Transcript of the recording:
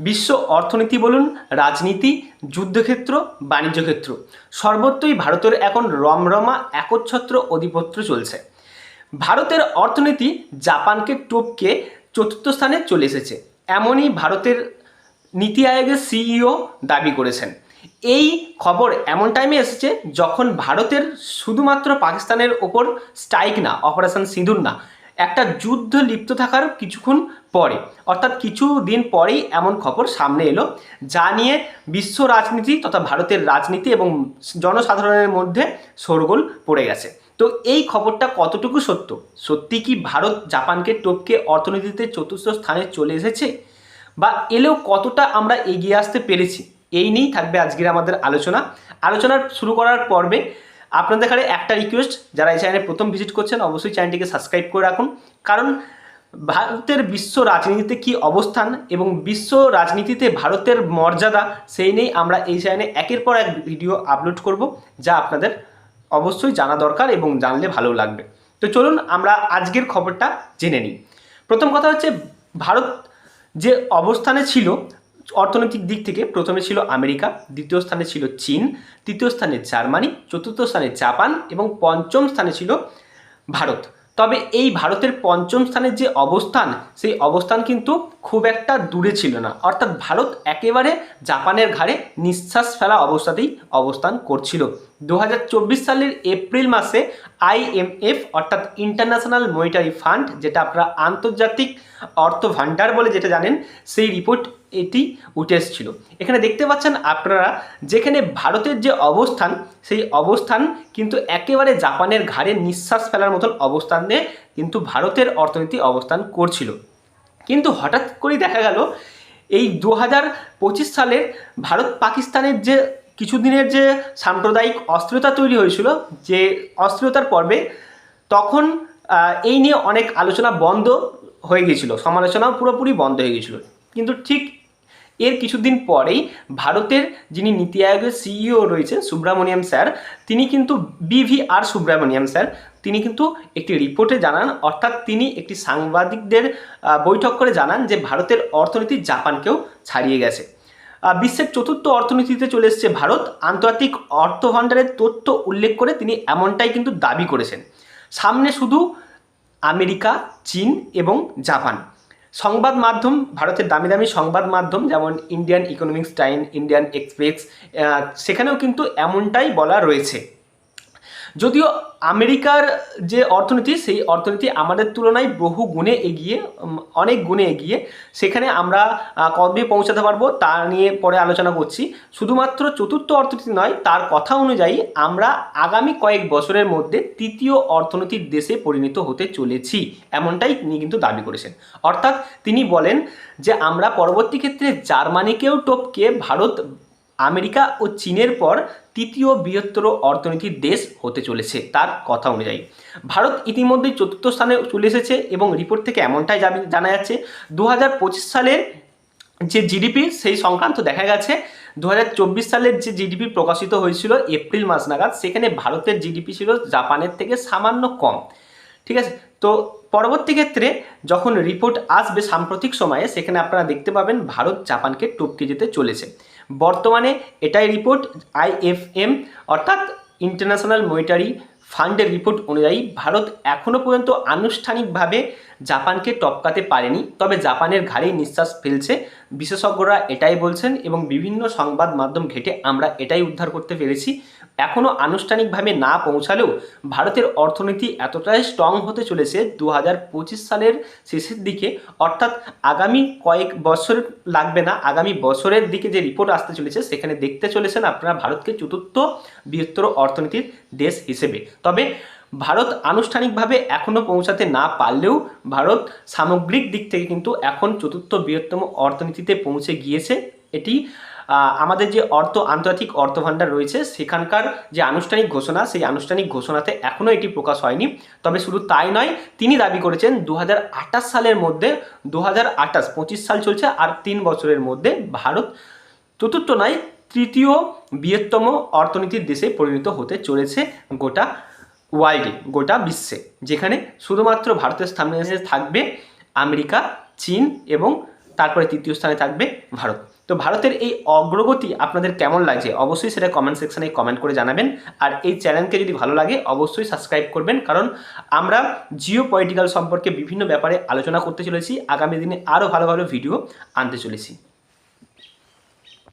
বিশ্ব অর্থনীতি বলুন, রাজনীতি, যুদ্ধক্ষেত্র, বাণিজ্য ক্ষেত্র, সর্বত্রই ভারতের এখন রমরমা একচ্ছত্র অধিপত্য চলছে। ভারতের অর্থনীতি জাপানকে টপকে চতুর্থ স্থানে চলে এসেছে। এমনই ভারতের নীতি আয়োগের সিইও দাবি করেছেন। এই খবর এমন টাইমে এসেছে যখন ভারতের শুধুমাত্র পাকিস্তানের ওপর স্ট্রাইক না অপারেশন সিঁদুর না একটা যুদ্ধ লিপ্ত থাকার কিছুক্ষণ পরে, অর্থাৎ কিছু দিন পরেই এমন খবর সামনে এলো, যা নিয়ে বিশ্ব রাজনীতি তথা ভারতের রাজনীতি এবং জনসাধারণের মধ্যে শোরগোল পড়ে গেছে। তো এই খবরটা কতটুকু সত্য? সত্যি কি ভারত জাপানকে টপকে অর্থনীতিতে চতুর্থ স্থানে চলে এসেছে? বা এলেও কতটা আমরা এগিয়ে আসতে পেরেছি? এই নিয়েই থাকবে আজকের আমাদের আলোচনা। আলোচনার শুরু করার পর্বে আপনাদের কাছে একটা রিকোয়েস্ট যারা এই চ্যানেলে প্রথম ভিজিট করছেন, অবশ্যই চ্যানেলটিকে সাবস্ক্রাইব করে রাখুন। কারণ ভারতের বিশ্ব রাজনীতিতে কি অবস্থান এবং বিশ্ব রাজনীতিতে ভারতের মর্যাদা, সেই নিয়েই আমরা এই চ্যানেলে একের পর এক ভিডিও আপলোড করব, যা আপনাদের অবশ্যই জানা দরকার এবং জানলে ভালো লাগবে। তো চলুন আমরা আজকের খবরটা জেনে নিই। প্রথম কথা হচ্ছে, ভারত যে অবস্থানে ছিল অর্থনৈতিক দিক থেকে প্রথমে ছিল আমেরিকা, দ্বিতীয় স্থানে ছিল চীন, তৃতীয় স্থানে জার্মানি, চতুর্থ স্থানে জাপান এবং পঞ্চম স্থানে ছিল ভারত। তবে এই ভারতের পঞ্চম স্থানের যে অবস্থান, সেই অবস্থান কিন্তু খুব একটা দূরে ছিল না। অর্থাৎ ভারত একেবারে জাপানের ঘাড়ে নিঃশ্বাস ফেলা অবস্থাতেই অবস্থান করছিল। দু হাজার চব্বিশ সালের এপ্রিল মাসে আইএমএফ অর্থাৎ ইন্টারন্যাশনাল মনিটারি ফান্ড, যেটা আপনারা আন্তর্জাতিক অর্থ ভাণ্ডার বলে যেটা জানেন, সেই রিপোর্ট এটি উঠে এসেছিল। এখানে দেখতে পাচ্ছেন আপনারা যেখানে ভারতের যে অবস্থান, সেই অবস্থান কিন্তু একেবারে জাপানের ঘাড়ে নিঃশ্বাস ফেলার মতন অবস্থানে কিন্তু ভারতের অর্থনীতি অবস্থান করছিল। কিন্তু হঠাৎ করেই দেখা গেল, এই দু হাজার পঁচিশ সালের ভারত পাকিস্তানের যে কিছুদিনের যে সাম্প্রদায়িক অস্থিরতা তৈরি হয়েছিল, যে অস্থিরতার পর্বে তখন এই নিয়ে অনেক আলোচনা বন্ধ হয়ে গিয়েছিল, সমালোচনাও পুরোপুরি বন্ধ হয়ে গিয়েছিল। কিন্তু ঠিক এর কিছুদিন পরেই ভারতের যিনি নীতি আয়োগের সিইও রয়েছেন সুব্রামণিয়াম স্যার, তিনি কিন্তু বিভিআর সুব্রামণিয়াম স্যার, তিনি কিন্তু একটি রিপোর্টে জানান, অর্থাৎ তিনি একটি সাংবাদিকদের বৈঠক করে জানান যে ভারতের অর্থনীতি জাপানকেও ছাড়িয়ে গেছে। বিশ্বের চতুর্থ অর্থনীতিতে চলে এসছে ভারত। আন্তর্জাতিক অর্থভাণ্ডারের তথ্য উল্লেখ করে তিনি এমনটাই কিন্তু দাবি করেছেন। সামনে শুধু আমেরিকা, চীন এবং জাপান। সংবাদ মাধ্যম, ভারতের দামি দামি সংবাদ মাধ্যম যেমন Indian Economics Time Indian Express সেখানেও কিন্তু এমনটাই বলা রয়েছে। যদিও আমেরিকার যে অর্থনীতি, সেই অর্থনীতি আমাদের তুলনায় বহু গুণে এগিয়ে অনেক গুণে এগিয়ে। সেখানে আমরা কবে পৌঁছাতে পারব তা নিয়ে পরে আলোচনা করছি। শুধুমাত্র চতুর্থ অর্থনীতি নয়, তার কথা অনুযায়ী আমরা আগামী কয়েক বছরের মধ্যে তৃতীয় অর্থনীতির দেশে পরিণত হতে চলেছি। এমনটাই তিনি কিন্তু দাবি করেছেন। অর্থাৎ তিনি বলেন যে আমরা পরবর্তী ক্ষেত্রে জার্মানিকেও টপকে, ভারত আমেরিকা ও চীনের পর তৃতীয় বৃহত্তর অর্থনীতির দেশ হতে চলেছে, তার কথা অনুযায়ী। ভারত ইতিমধ্যেই চতুর্থ স্থানে চলে এসেছে এবং রিপোর্ট থেকে এমনটাই জানা যাচ্ছে দু হাজার পঁচিশ সালের যে জিডিপি সেই সংক্রান্ত দেখা গেছে দু হাজার চব্বিশ সালের যে জিডিপি প্রকাশিত হয়েছিল এপ্রিল মাস নাগাদ, সেখানে ভারতের জিডিপি ছিল জাপানের থেকে সামান্য কম। ঠিক আছে? তো পরবর্তী ক্ষেত্রে যখন রিপোর্ট আসবে সাম্প্রতিক সময়ে, সেখানে আপনারা দেখতে পাবেন ভারত জাপানকে টপকে যেতে চলেছে। বর্তমানে এটাই রিপোর্ট আইএফএম অর্থাৎ ইন্টারন্যাশনাল মনিটারি ফান্ডের রিপোর্ট অনুযায়ী ভারত এখনও পর্যন্ত আনুষ্ঠানিকভাবে জাপানকে টপকাতে পারেনি। তবে জাপানের ঘাড়েই নিঃশ্বাস ফেলছে। বিশেষজ্ঞরা এটাই বলছেন এবং বিভিন্ন সংবাদ মাধ্যম ঘেটে আমরা এটাই উদ্ধার করতে পেরেছি। এখনও আনুষ্ঠানিকভাবে না পৌঁছালেও ভারতের অর্থনীতি এতটাই স্ট্রং হতে চলেছে দু হাজার পঁচিশ সালের শেষের দিকে। অর্থাৎ আগামী কয়েক বছর লাগবে না, আগামী বছরের দিকে যে রিপোর্ট আসতে চলেছে সেখানে দেখতে চলেছেন আপনারা ভারতকে চতুর্থ বৃহত্তর অর্থনীতির দেশ হিসেবে। তবে ভারত আনুষ্ঠানিকভাবে এখনও পৌঁছাতে না পারলেও ভারত সামগ্রিক দিক থেকে কিন্তু এখন চতুর্থ বৃহত্তম অর্থনীতিতে পৌঁছে গিয়েছে। এটি আমাদের যে অর্থ আন্তর্জাতিক অর্থভাণ্ডার রয়েছে, সেখানকার যে আনুষ্ঠানিক ঘোষণা, সেই আনুষ্ঠানিক ঘোষণাতে এখনও এটি প্রকাশ হয়নি। তবে শুধু তাই নয়, তিনি দাবি করেছেন দু হাজার আটাশ সালের মধ্যে দু হাজার সাল চলছে আর তিন বছরের মধ্যে ভারত চতুর্থ নয়, তৃতীয় বৃহত্তম অর্থনীতির দেশে পরিণত হতে চলেছে গোটা ওয়ার্ল্ডে, গোটা বিশ্বে, যেখানে শুধুমাত্র ভারতের এসে থাকবে আমেরিকা, চীন এবং তারপরে তৃতীয় স্থানে থাকবে ভারত। তো ভারতের এই অগ্রগতি আপনাদের কেমন লাগছে? অবশ্যই সেটা কমেন্ট সেকশানে কমেন্ট করে জানাবেন। আর এই চ্যানেলকে যদি ভালো লাগে, অবশ্যই সাবস্ক্রাইব করবেন। কারণ আমরা জিও পলিটিক্যাল সম্পর্কে বিভিন্ন ব্যাপারে আলোচনা করতে চলেছি। আগামী দিনে আরও ভালো ভালো ভিডিও আনতে চলেছি।